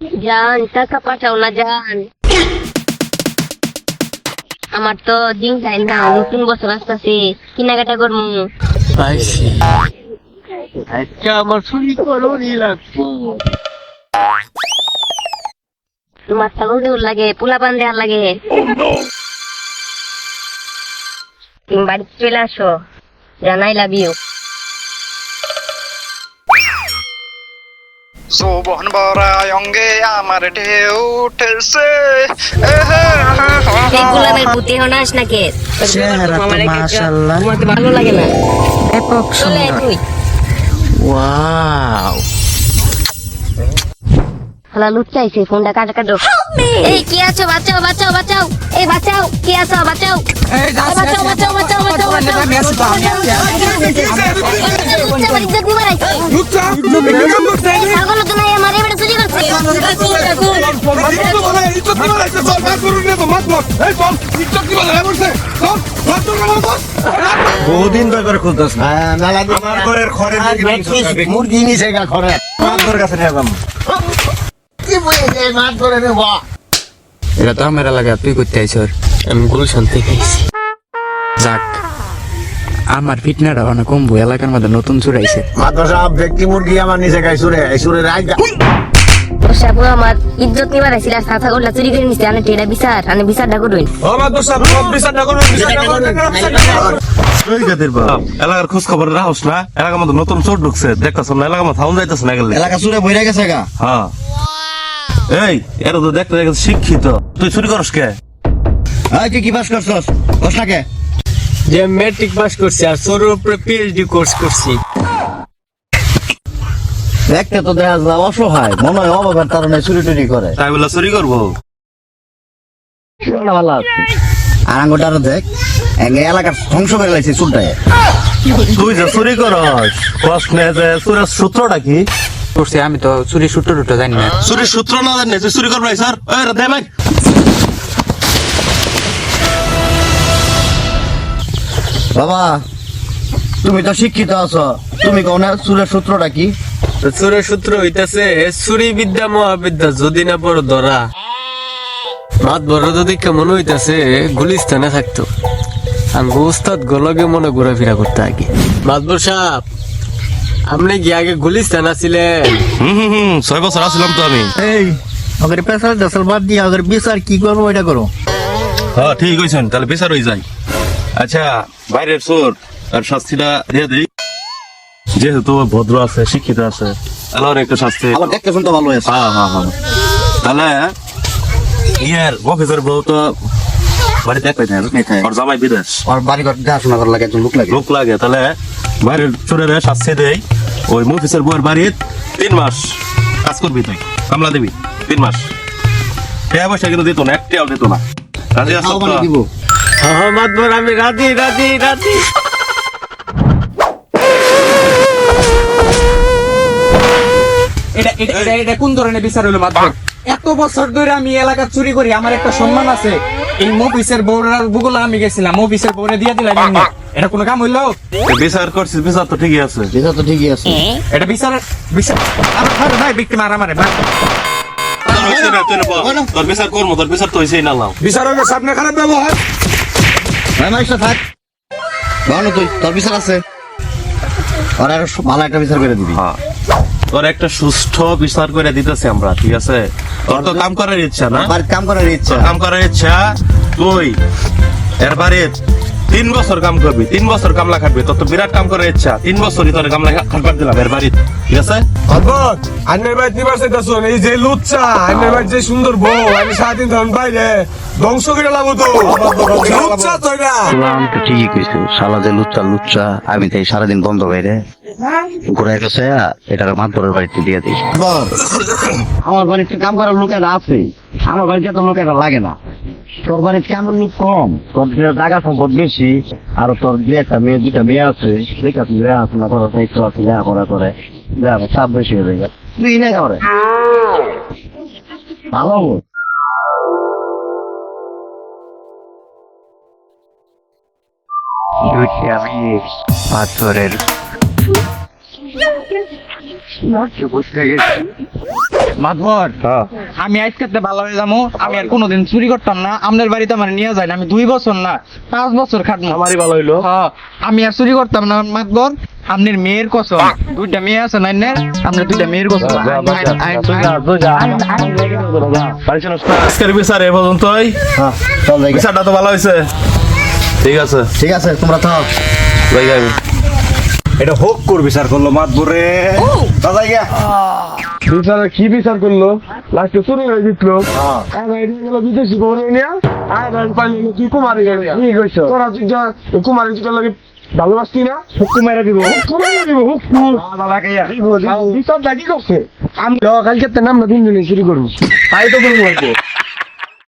জান টাকা পাঠাও না জান। আমার তো দিন চাই না নতুন বছর আসতেছে কেনাকাটা করব পাইছি আজকে আমার চুরি করোনি লাগবো। তোমার ছাগল লাগে পোলা পান দেওয়ার লাগে। তুমি বাড়িতে চলে আসো জানাই লাভ ইউ। শোভন বরায় অঙ্গে আমার ঢেউ উঠেছে। গোলামের হনাস নাকি? চেহারা তো মাশাআল্লাহ। ভালো লাগে না। ব্যাপক সুন্দর। ওয়াও। হালা ফোনটা কাটা কাটো। এই কি আছো? বাঁচাও বাঁচাও বাঁচাও। এই বাঁচাও কি আছো? বাঁচাও। এই, বাঁচাও বাঁচাও বাঁচাও বাঁচাও বহুদিন ধরে খুঁজতেছ আমার ঘরের খড়ে মুরগি নিচে গা খড়ে মাছ ধরে কাছে নিয়ে যাব। কি বলে মাছ ধরে নেব? এটা তো আমার এলাকা তুই করতে আইস আমি গুলশান থেকে যাক। আমার ফিটনাটা অনেক কমবো এলাকার মধ্যে নতুন চুরাইছে সব ব্যক্তি মুরগি আমার নিচে গাই সুরে এই সুরে রাখ সাপু আমার ইজ্জত নিবার আইছিল আর সাথা করলা চুরি করে নিছে আনে টেরা বিচার আনে বিচারটা করুন। এলাকার খোঁজ খবর রাখস না? এলাকার মধ্যে নতুন চোর ঢুকছে দেখতেছ না? এলাকার মধ্যে হাউন যাইতেছ না গেলে এলাকা সুরে বইরা গেছে গা। হ্যাঁ। এই এর তো দেখতে দেখতে শিক্ষিত। তুই চুরি করস কে? তুই কি বাস করছস? না কে? যে ম্যাট্রিক পাস করছি আর উপরে পিএইচডি কোর্স করছি। দেখতে তো দেখা যায় অসহায় মনে হয় অভাবের কারণে চুরি টুরি করে। তাই বলে চুরি করব ভালো আছে আর আঙ্গুটার দেখ এঙ্গে এলাকার ধ্বংস করে লাইছে চুলটায় তুই যে চুরি করস প্রশ্নে যে চুরের সূত্রটা কি? করছি আমি তো চুরি সূত্র টুটো জানি না। চুরির সূত্র না জানি তুই চুরি করবাই স্যার? ওই দে ভাই বাবা তুমি তো শিক্ষিত আছো। তুমি কোন চুরের সূত্রটা কি? চুরের সূত্র হইতাছে চুরি বিদ্যা মহাবিদ্যা যদি না বড় ধরা। মাত বড় যদি কেমন হইতাছে গুলিস্তানে থাকতো। আমি উস্তাদ গলগে মনে ঘোরাফেরা করতে আগে। মাতবর সাহেব আপনি কি আগে গুলিস্তান আছিলেন? হুম হুম হুম ছয় বছর আসলাম তো আমি। এই ওদের পেশাল দেশাল বাদ দিয়ে ওদের বিচার কি করব এটা করো। হ্যাঁ ঠিক হয়েছেন তাহলে বিচার হয়ে যায়। আচ্ছা বাইরের চোর আর শাস্তিটা দিয়ে দিই। যেহেতু ভদ্র আছে শিক্ষিত আছে একটা শাস্তি। আবার দেখতে শুনতে ভালো হ্যাঁ হ্যাঁ হ্যাঁ। তাহলে ইয়ের অফিসের বউ তো বাড়িতে এক পাইতে আর জামাই বিদেশ। আর বাড়ি ঘর দেখাশোনা লাগে একজন লোক লাগে। লোক লাগে তাহলে বাইরের চোরের শাস্তি দেই। ওই মফিসের বউয়ের বাড়ির তিন মাস কাজ করবি তুই কামলা দিবি তিন মাস। টাকা পয়সা কিন্তু দিত না একটাও দিত না। রাজি দিব। হ্যাঁ মাতবর আমি রাজি রাজি রাজি এটা এটা কোন ধরনের বিচার হলো মাত্র এত বছর ধরে আমি এলাকা চুরি করি আমার একটা সম্মান আছে। এই মফিসের বউরার বুগলা আমি গেছিলাম মফিসের বউরে দিয়ে দিলাম এমনি। এটা কোনো কাম হইল? বিচার করছিস বিচার তো ঠিকই আছে। এটা তো ঠিকই আছে। এটা বিচার বিচার। আমার ভাই ব্যক্তি মারা মারে মার। তোর বিচার করব তোর বিচার তো হয়েছেই না লাও। বিচার হলো সামনে খারাপ ব্যবহার। ভাই থাক ভালো তুই তোর বিচার আছে? আর আর ভালো একটা বিচার করে দিবি। হ্যাঁ। তোর একটা সুস্থ বিচার করে দিতেছি আমরা ঠিক আছে? তোর তো কাম করার ইচ্ছা না? কাম করার ইচ্ছা। কাম করার ইচ্ছা তুই এর বাড়ির তিন বছর কাম করবি তিন বছর কামলা খাটবি তোর তো বিরাট কাম করার ইচ্ছা। তিন বছরই তোর কামলা খাটবার দিলাম এর বাড়ির। ঠিক আছে? অদ্ভুত আন্নের এই যে লুচ্চা আন্নের ভাই যে সুন্দর বউ আমি সারাদিন ধরুন বাইরে ধ্বংস করে লাগবো তো। লুচ্চা তো আমি তো ঠিকই কইছি শালা যে লুচ্চা লুচ্চা আমি তাই সারাদিন বন্ধ বাইরে। ঘুরে গেছে এটার মাতবরের বাড়িতে দিয়ে দিই। আমার বাড়িতে কাম করার লোকেরা আছে আমার বাড়িতে তো লোকেরা লাগে না। তোর বাড়িতে কেমন কম। তোর যে জায়গা সম্পদ বেশি আর তোর যে একটা মেয়ে দুটা মেয়ে আছে দেখা তুই রেহা শোনা করার দায়িত্ব আছে লেখা করা করে চাপ বেশি হয়ে যায় তুই না করে ভালো আমি পাথরের মাধবর হ্যাঁ। আমি আজকে ভালো হয়ে যাব আমি আর কোনোদিন চুরি করতাম না আপনার বাড়িতে আমার নিয়ে যায় না আমি দুই বছর না পাঁচ বছর খাটবো আমারই ভালো হইল হ্যাঁ, আমি আর চুরি করতাম না মাতবর আপনার মেয়ের কসম দুইটা মেয়ে আছে না? আপনার দুইটা মেয়ের কসম আজকের বিচার এ পর্যন্তই হ্যাঁ বিচারটা তো ভালো হয়েছে ঠিক আছে ঠিক আছে তোমরা থাক এটা হোক কর বিচার করল মাতবরে দাদা গিয়া। বিচার কি বিচার করল? লাস্টে চুরি হয়ে জিতলো। আর এটা গেল বিদেশি বউ নিয়ে আর পালিয়ে তুই কুমারী গেলি। কি কইছো? তোরা কুমারী লাগে ভালোবাসতি না? হুক্কু মেরে দিব। হুক্কু মেরে দিব হুক্কু। বিচার দাগি করছে। আমি কালকে নাম না তিনজনে চুরি করব। তাই তো করব